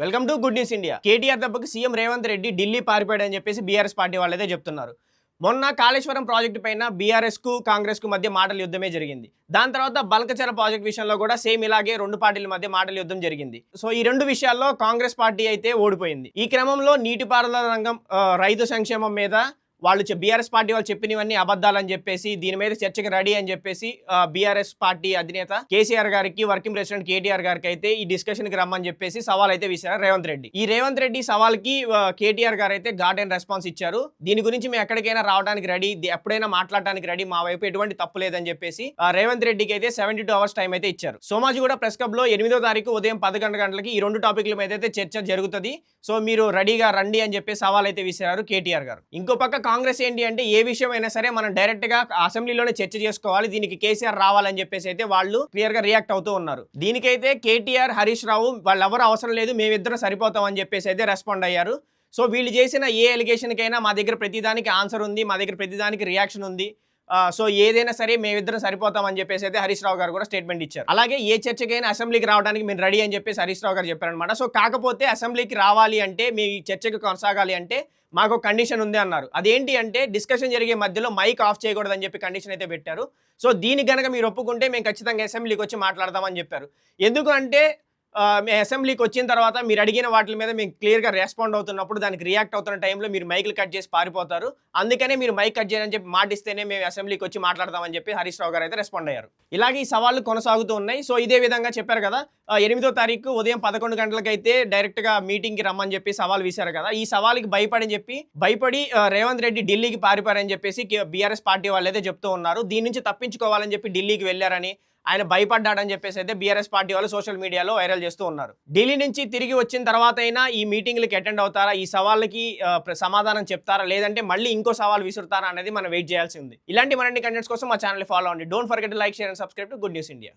Welcome to good news India KTR దెబ్బకి CM Revanth Reddy Delhi పారిపోయాడని చెప్పేసి బీఆర్ఎస్ పార్టీ వాళ్ళైతే చెప్తున్నారు. మొన్న కాళేశ్వరం ప్రాజెక్టు పైన బీఆర్ఎస్కు కాంగ్రెస్కు మధ్య మాటల యుద్ధమే జరిగింది. దాని తర్వాత బల్కచర ప్రాజెక్ట్ విషయంలో కూడా సేమ్ ఇలాగే రెండు పార్టీల మధ్య మాటల యుద్ధం జరిగింది. సో ఈ రెండు విషయాల్లో కాంగ్రెస్ పార్టీ అయితే ఓడిపోయింది. ఈ క్రమంలో నీటిపారుదల రంగం రైతు సంక్షేమం మీద వాళ్ళు బీఆర్ఎస్ పార్టీ వాళ్ళు చెప్పినవన్నీ అబద్ధాలని చెప్పేసి దీని మీద చర్చకి రెడీ అని చెప్పేసి బీఆర్ఎస్ పార్టీ అధినేత కేసీఆర్ గారికి వర్కింగ్ ప్రెసిడెంట్ కేటీఆర్ గారికి అయితే ఈ డిస్కషన్కి రమ్మని చెప్పేసి సవాల్ అయితే వేశారు రేవంత్ రెడ్డి. ఈ రేవంత్ రెడ్డి సవాల్కి కేటీఆర్ గారు అయితే గార్డెన్ రెస్పాన్స్ ఇచ్చారు. దీని గురించి మేము ఎక్కడికైనా రావడానికి రెడీ ఎప్పుడైనా మాట్లాడడానికి రెడీ మా వైపు ఎటువంటి తప్పు లేదని చెప్పేసి రేవంత్ రెడ్డికి అయితే సెవెంటీ టూ అవర్స్ టైం అయితే ఇచ్చారు. సోమాజిగూడ ప్రెస్ క్లబ్లో ఎనిమిదో తారీఖు ఉదయం పదకొండు గంటలకి ఈ రెండు టాపిక్ల మీద అయితే చర్చ జరుగుతుంది. సో మీరు రెడీగా రండి అని చెప్పి సవాల్ అయితే విసిరారు కేటీఆర్ గారు. ఇంకో పక్క కాంగ్రెస్ ఏంటి అంటే ఏ విషయం అయినా సరే మనం డైరెక్ట్గా అసెంబ్లీలోనే చర్చ చేసుకోవాలి దీనికి కేసీఆర్ రావాలని చెప్పేసి అయితే వాళ్ళు క్లియర్గా రియాక్ట్ అవుతూ ఉన్నారు. దీనికైతే కేటీఆర్ హరీష్ రావు వాళ్ళెవరు అవసరం లేదు మేమిద్దరం సరిపోతాం అని చెప్పేసి అయితే రెస్పాండ్ అయ్యారు. సో వీళ్ళు చేసిన ఏ ఎలిగేషన్కైనా మా దగ్గర ప్రతిదానికి ఆన్సర్ ఉంది మా దగ్గర ప్రతిదానికి రియాక్షన్ ఉంది. సో ఏదైనా సరే మేమిద్దరం సరిపోతామని చెప్పేసి అయితే హరీష్ రావు గారు కూడా స్టేట్మెంట్ ఇచ్చారు. అలాగే ఏ చర్చకైనా అసెంబ్లీకి రావడానికి మీరు రెడీ అని చెప్పేసి హరీష్ రావు గారు చెప్పారనమాట సో కాకపోతే అసెంబ్లీకి రావాలి అంటే మీ చర్చకు కొనసాగాలి అంటే మాకు కండిషన్ ఉంది అన్నారు. అదేంటి అంటే డిస్కషన్ జరిగే మధ్యలో మైక్ ఆఫ్ చేయకూడదని చెప్పి కండిషన్ అయితే పెట్టారు. సో దీనికి గనక మీరు ఒప్పుకుంటే మేము ఖచ్చితంగా అసెంబ్లీకి వచ్చి మాట్లాడదామని చెప్పారు. ఎందుకు అంటే అసెంబ్లీకి వచ్చిన తర్వాత మీరు అడిగిన వాటి మీద మేము క్లియర్గా రెస్పాండ్ అవుతున్నప్పుడు దానికి రియాక్ట్ అవుతున్న టైంలో మీరు మైకులు కట్ చేసి పారిపోతారు. అందుకనే మీరు మైక్ కట్ చేయని చెప్పి మాటిస్తేనే మేము అసెంబ్లీకి వచ్చి మాట్లాడదామని చెప్పి హరీష్ రావు గారు అయితే రెస్పాండ్ అయ్యారు. ఇలాగే ఈ సవాళ్ళు కొనసాగుతూ ఉన్నాయి. సో ఇదే విధంగా చెప్పారు కదా ఎనిమిదో తారీఖు ఉదయం పదకొండు గంటలకైతే డైరెక్ట్గా మీటింగ్కి మీటింగ్కి రమ్మని చెప్పి సవాల్ విసారు కదా. ఈ సవాల్కి భయపడని చెప్పి భయపడి రేవంత్ రెడ్డి ఢిల్లీకి పారిపోయారని చెప్పేసి బీఆర్ఎస్ పార్టీ వాళ్ళు అయితే చెప్తూ ఉన్నారు. దీని నుంచి తప్పించుకోవాలని చెప్పి ఢిల్లీకి వెళ్ళారని ఆయన భయపడ్డాడని చెప్పేసి అయితే బీఆర్ఎస్ పార్టీ వాళ్ళు సోషల్ మీడియాలో వైరల్ చేస్తూ ఉన్నారు. ఢిల్లీ నుంచి తిరిగి వచ్చిన తర్వాత అయినా ఈ మీటింగ్లకి అటెండ్ అవుతారా? ఈ సవాళ్ళకి సమాధానం చెప్తారా? లేదంటే మళ్ళీ ఇంకో సవాల్ విసురుతారా? అనేది మనం వెయిట్ చేయాల్సి ఉంది. ఇలాంటి మరిన్ని కంటెంట్స్ కోసం మా ఛానల్ ఫాలో అండి don't forget like share and subscribe to good news India